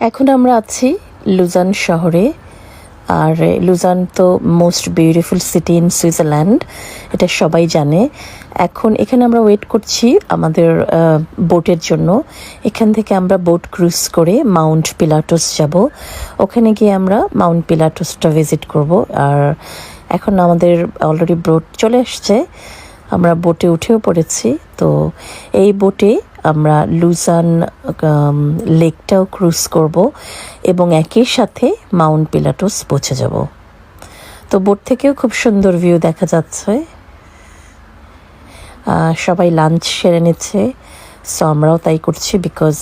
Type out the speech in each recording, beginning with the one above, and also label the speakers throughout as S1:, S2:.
S1: এখন আমরা আছি লুজান শহরে, আর লুজান তো most beautiful city in Switzerland এটা সবাই জানে। এখন এখানে আমরা ওয়েট করছি আমাদের বোটের জন্য। এখান থেকে আমরা বোট ক্রুজ করে মাউন্ট পিলাটোস যাব। ওখানে গিয়ে আমরা মাউন্ট পিলাটোসটা ভিজিট করব। আর এখন আমাদের অলরেডি বোট চলে আসছে। আমরা বোটে উঠেও পড়েছি। তো এই বোটে আমরা লুজান লেকটাও ক্রুজ করব এবং একই সাথে মাউন্ট পিলাটোস পৌঁছে যাব। তো বোট থেকেও খুব সুন্দর ভিউ দেখা যাচ্ছে। সবাই লাঞ্চ সেরে নিচ্ছে। সো আমরাও তাই করছি বিকজ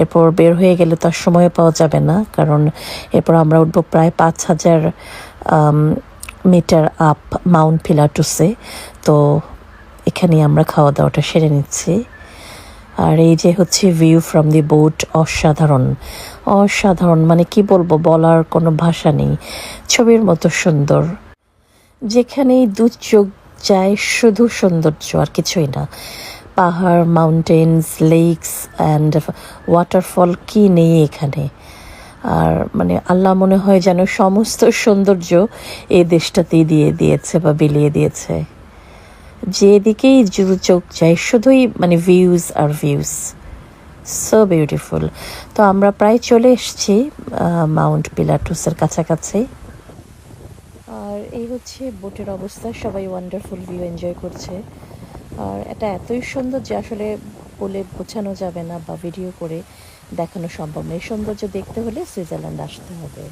S1: এরপর বের হয়ে গেলে তো আর সময় পাওয়া যাবে না, কারণ এরপর আমরা উঠবো প্রায় পাঁচ হাজার মিটার আপ মাউন্ট পিলাটুসে। তো এখানে আমরা খাওয়া দাওয়াটা সেরে নিচ্ছি। আর এই যে হচ্ছে ভিউ ফ্রম দি বোট অসাধারণ। অসাধারণ মানে কি বলব, বলার কোনো ভাষা নেই। ছবির মতো সুন্দর। যেখানেই দু চোখ যায়, শুধু সৌন্দর্য আর কিছুই না। পাহাড় মাউন্টেন্স লেকস অ্যান্ড ওয়াটারফল কি নেই এখানে? আর মানে আল্লাহ মনে হয় যেন সমস্ত সৌন্দর্য এই দেশটাতেই দিয়ে দিয়েছে বা বিলিয়ে দিয়েছে। যেদিকেই চোখ যায়, শুধুই মানে ভিউজ আর ভিউজ সো বিউটিফুল তো আমরা প্রায় চলে এসেছি মাউন্ট পিলাটুসের কাছাকাছি। আর এই হচ্ছে বোটের অবস্থা, সবাই ওয়ান্ডারফুল ভিউ এনজয় করছে। আর এটা এতই সুন্দর যে আসলে বলে বোঝানো যাবে না বা ভিডিও করে দেখানো সম্ভব নয় সৌন্দর্য দেখতে হলে সুইজারল্যান্ড আসতে হবে।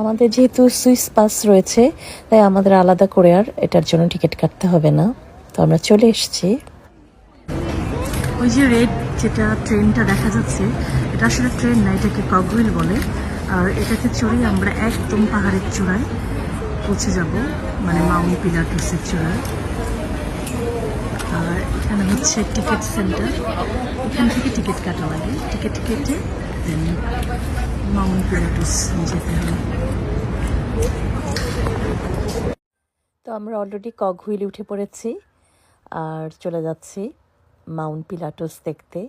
S1: আমাদের যেহেতু সুইস পাস রয়েছে, তাই আমাদের আলাদা করে আর এটার জন্য টিকিট কাটতে হবে না। তো আমরা চলে এসেছি। ওই যে রেড যেটা ট্রেনটা দেখা যাচ্ছে এটা আসলে ট্রেন না এটাকে কগউইল বলে। আর এটাকে চড়ে আমরা একদম পাহাড়ের চূড়ায় পৌঁছে যাব মানে মাউন্ট পিলাটুসের চূড়ায়। আর এখানে হচ্ছে টিকিট সেন্টার। এখান থেকে টিকিট কাটা লাগে। টিকিট কেটে দেন মাউন্ট পিলাটুস যেতে হবে। তো আমরা অলরেডি কক হুইলে উঠে পড়েছি। আর চলে যাচ্ছি মাউন্ট পিলাটোস দেখতে।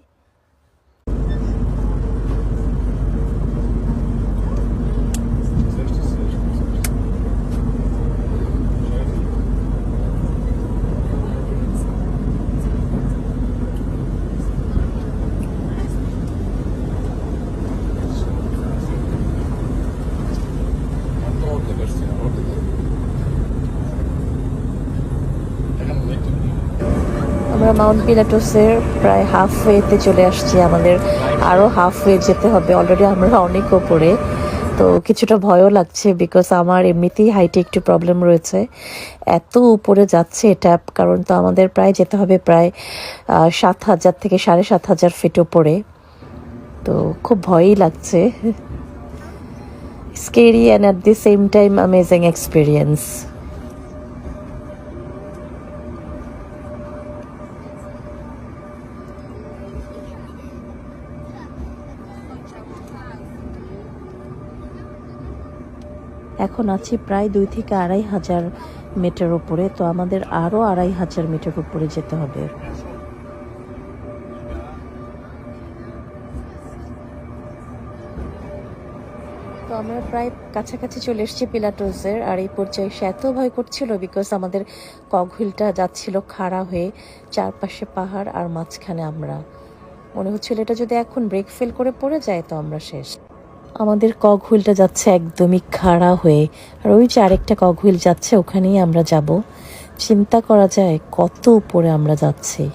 S1: আমরা মাউন্ট পিলাটোসের প্রায় হাফ ওয়েতে চলে আসছি। আমাদের আরও হাফ ওয়ে যেতে হবে। অলরেডি আমরা অনেক ওপরে। তো কিছুটা ভয়ও লাগছে বিকজ আমার এমনিতেই হাইটে একটু প্রবলেম রয়েছে। এত উপরে যাচ্ছে এটা, কারণ তো আমাদের প্রায় যেতে হবে প্রায় সাত হাজার থেকে সাড়ে সাত হাজার ফিট উপরে। তো খুব ভয়ই লাগছে। Scary and at the same time amazing experience এখন আছি প্রায় দুই থেকে আড়াই হাজার মিটার উপরে, তো আমাদের আরও আড়াই হাজার মিটার উপরে যেতে হবে। তো আমরা প্রায় কাছাকাছি চলে এসেছি পিলাটোসের, আর এই পর্যায়ে সে এত ভয় করছিল বিকজ আমাদের কগহুইলটা যাচ্ছিল খাড়া হয়ে চারপাশে পাহাড় আর মাঝখানে আমরা। মনে হচ্ছিল এটা যদি এখন ব্রেক ফেল করে পড়ে যায়, তো আমরা শেষ। আমাদের কক হুইলটা যাচ্ছে একদমই খাড়া হয়ে। আর ওই যে আরেকটা কক হুইল যাচ্ছে, ওখানেই আমরা যাব। চিন্তা করা যায় কত উপরে আমরা যাচ্ছি।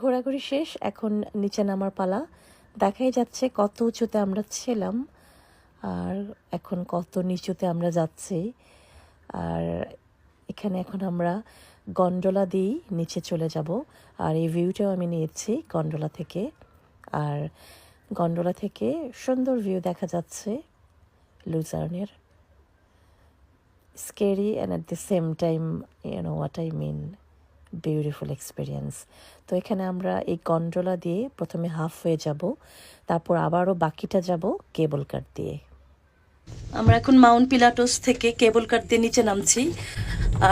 S1: ঘোরাঘুরি শেষ, এখন নিচে নামার পালা। দেখাই যাচ্ছে কত উঁচুতে আমরা ছিলাম আর এখন কত নিচুতে আমরা যাচ্ছি। আর এখানে এখন আমরা গন্ডোলা দিয়েই নিচে চলে যাব। আর এই ভিউটাও আমি নিয়েছি গন্ডোলা থেকে। আর গন্ডোলা থেকে সুন্দর ভিউ দেখা যাচ্ছে লুজার্নের। Scary and at the same time you know what I mean beautiful experience তো এখানে আমরা এই গন্ডোলা দিয়ে প্রথমে হাফ হয়ে যাব, তারপর আবারও বাকিটা যাব কেবল কার দিয়ে। আমরা এখন মাউন্ট পিলাটোস থেকে কেবল কার দিয়ে নিচে নামছি,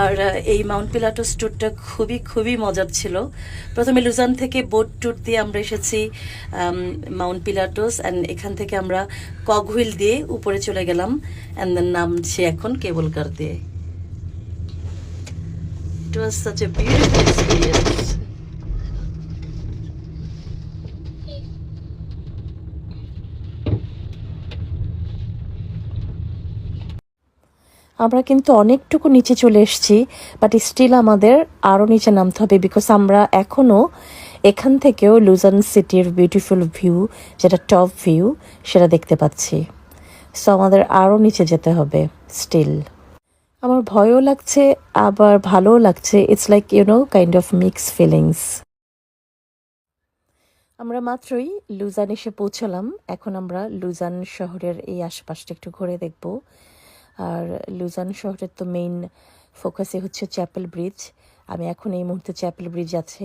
S1: আর এই মাউন্ট পিলাটোস ট্যুরটা খুবই খুবই মজার ছিল। প্রথমে লুজান থেকে বোট ট্যুর দিয়ে আমরা এসেছি মাউন্ট পিলাটোস অ্যান্ড এখান থেকে আমরা কক হুইল দিয়ে উপরে চলে গেলাম অ্যান্ড দেন নামছি এখন কেবল কার দিয়ে। It was such a beautiful experience. আমরা কিন্তু অনেকটুকু নিচে চলে এসেছি বাট স্টিল আমাদের আরও নিচে নামতে হবে বিকজ আমরা এখনও এখান থেকেও লুজান সিটির বিউটিফুল ভিউ যেটা টপ ভিউ সেটা দেখতে পাচ্ছি সো আমাদের আরও নিচে যেতে হবে স্টিল আমার ভয়ও লাগছে, আবার ভালোও লাগছে। It's like you know kind of mix feelings আমরা মাত্রই লুজান এসে পৌঁছলাম। এখন আমরা লুজান শহরের এই আশপাশটা একটু ঘুরে দেখব। আর লুজান শহরের তো মেইন ফোকাসে হচ্ছে চ্যাপেল ব্রিজ আমি এখন এই মুহূর্তে চ্যাপেল ব্রিজ আছে।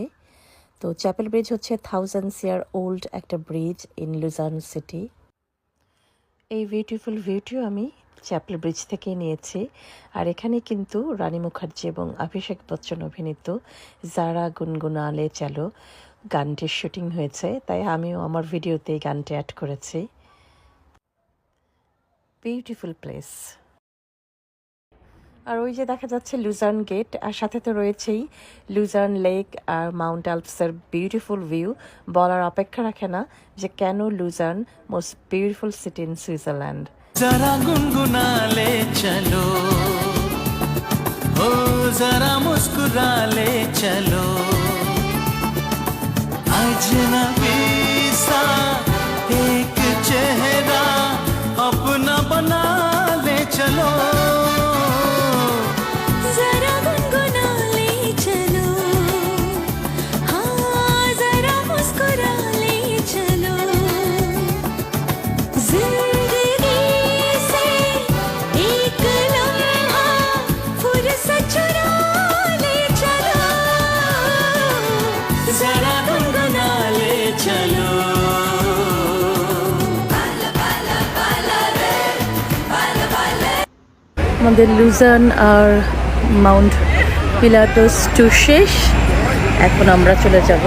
S1: তো চ্যাপেল ব্রিজ হচ্ছে থাউজেন্ডস ইয়ার ওল্ড একটা ব্রিজ ইন লুজান সিটি এই বিউটিফুল ভিউটিও আমি চ্যাপল ব্রিজ থেকে নিয়েছি। আর এখানে কিন্তু রানী মুখার্জি এবং অভিষেক বচ্চন অভিনীত যারা গুনগুনালে চালো গানটির শুটিং হয়েছে, তাই আমিও আমার ভিডিওতে এই গানটি অ্যাড করেছি। বিউটিফুল প্লেস আর ওই যে দেখা যাচ্ছে লুজার্ন গেট আর সাথে তো রয়েছেই লুজার্ন লেক আর মাউন্ট আলপসের বিউটিফুল ভিউ বলার অপেক্ষা রাখে না যে কেন Lucerne most beautiful city in Switzerland
S2: জরা গুনগুনালে চলো ও যারা
S3: মুস্কুরালে চলো আজ না
S1: আমাদের লুজান আর মাউন্ট পিলাটোস টু শেষ। এখন আমরা চলে যাব